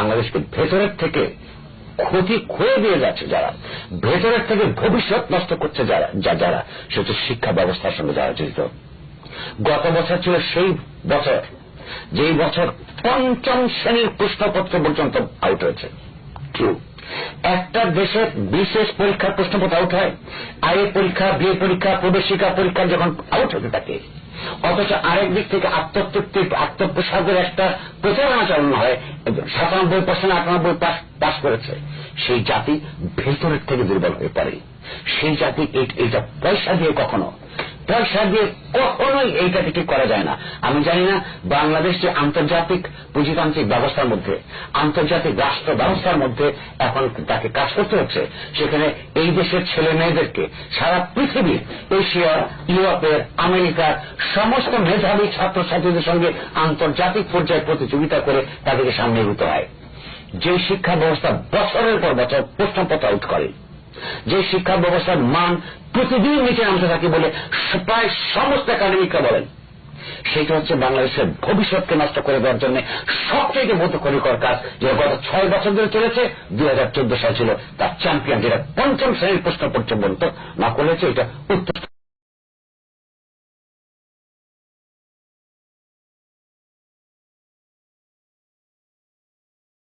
বাংলাদেশকে ভেতরের থেকে ক্ষতি খুঁয়ে দিয়ে যাচ্ছে যারা ভেতরের থেকে ভবিষ্যৎ নষ্ট করছে যারা যা যারা সে হচ্ছে শিক্ষা ব্যবস্থার সঙ্গে যারা জড়িত। গত বছর ছিল সেই বছর যেই বছর পঞ্চম শ্রেণির প্রশ্নপত্র পর্যন্ত আউট হয়েছে। ট্রু একটা দেশের বিশেষ পরীক্ষার প্রশ্নপত্র আউট হয় আয়ের পরীক্ষা বিয়ে পরীক্ষা প্রবেশিকা পরীক্ষা যখন আউট হতে থাকে অথচ আরেক দিক থেকে আত্মতৃপ্তি, আত্মপ্রসাদের একটা প্রচারণা চালানো হয়। সাতানব্বই পার্সেন্ট, আটানব্বই পাস করেছে। সেই জাতি ভেতরের থেকে দুর্বল হয়ে পড়ে। সেই জাতি এটা পয়সা দিয়ে কখনো পয়সা দিয়ে কখনোই এইটাকে ঠিক করা যায় না। আমি জানি না বাংলাদেশ যে আন্তর্জাতিক পুঁজিতান্ত্রিক ব্যবস্থার মধ্যে, আন্তর্জাতিক রাষ্ট্র ব্যবস্থার মধ্যে এখন তাকে কাজ করতে হচ্ছে, সেখানে এই দেশের ছেলে মেয়েদেরকে সারা পৃথিবীর এশিয়া, ইউরোপের, আমেরিকার সমস্ত মেধাবী ছাত্রছাত্রীদের সঙ্গে আন্তর্জাতিক পর্যায়ে প্রতিযোগিতা করে তাদেরকে সামনে এগোতে হয়। যে শিক্ষা ব্যবস্থা বছরের পর বছর প্রশ্নপত্র আউট করে যে শিক্ষা ব্যবস্থার মান প্রতিদিন নিচে নামতে থাকে বলে প্রায় সমস্ত একাডেমিকরা বলেন। সেটা হচ্ছে বাংলাদেশের ভবিষ্যৎকে নষ্ট করে দেওয়ার জন্য সবচেয়ে বোধকরিকর কাজ, যেটা গত ছয় বছর ধরে চলেছে, দুই হাজার চোদ্দ সাল ছিল, তার চ্যাম্পিয়ন যেটা পঞ্চম শ্রেণির প্রশ্ন পর্যন্ত না করেছে এটা উত্তর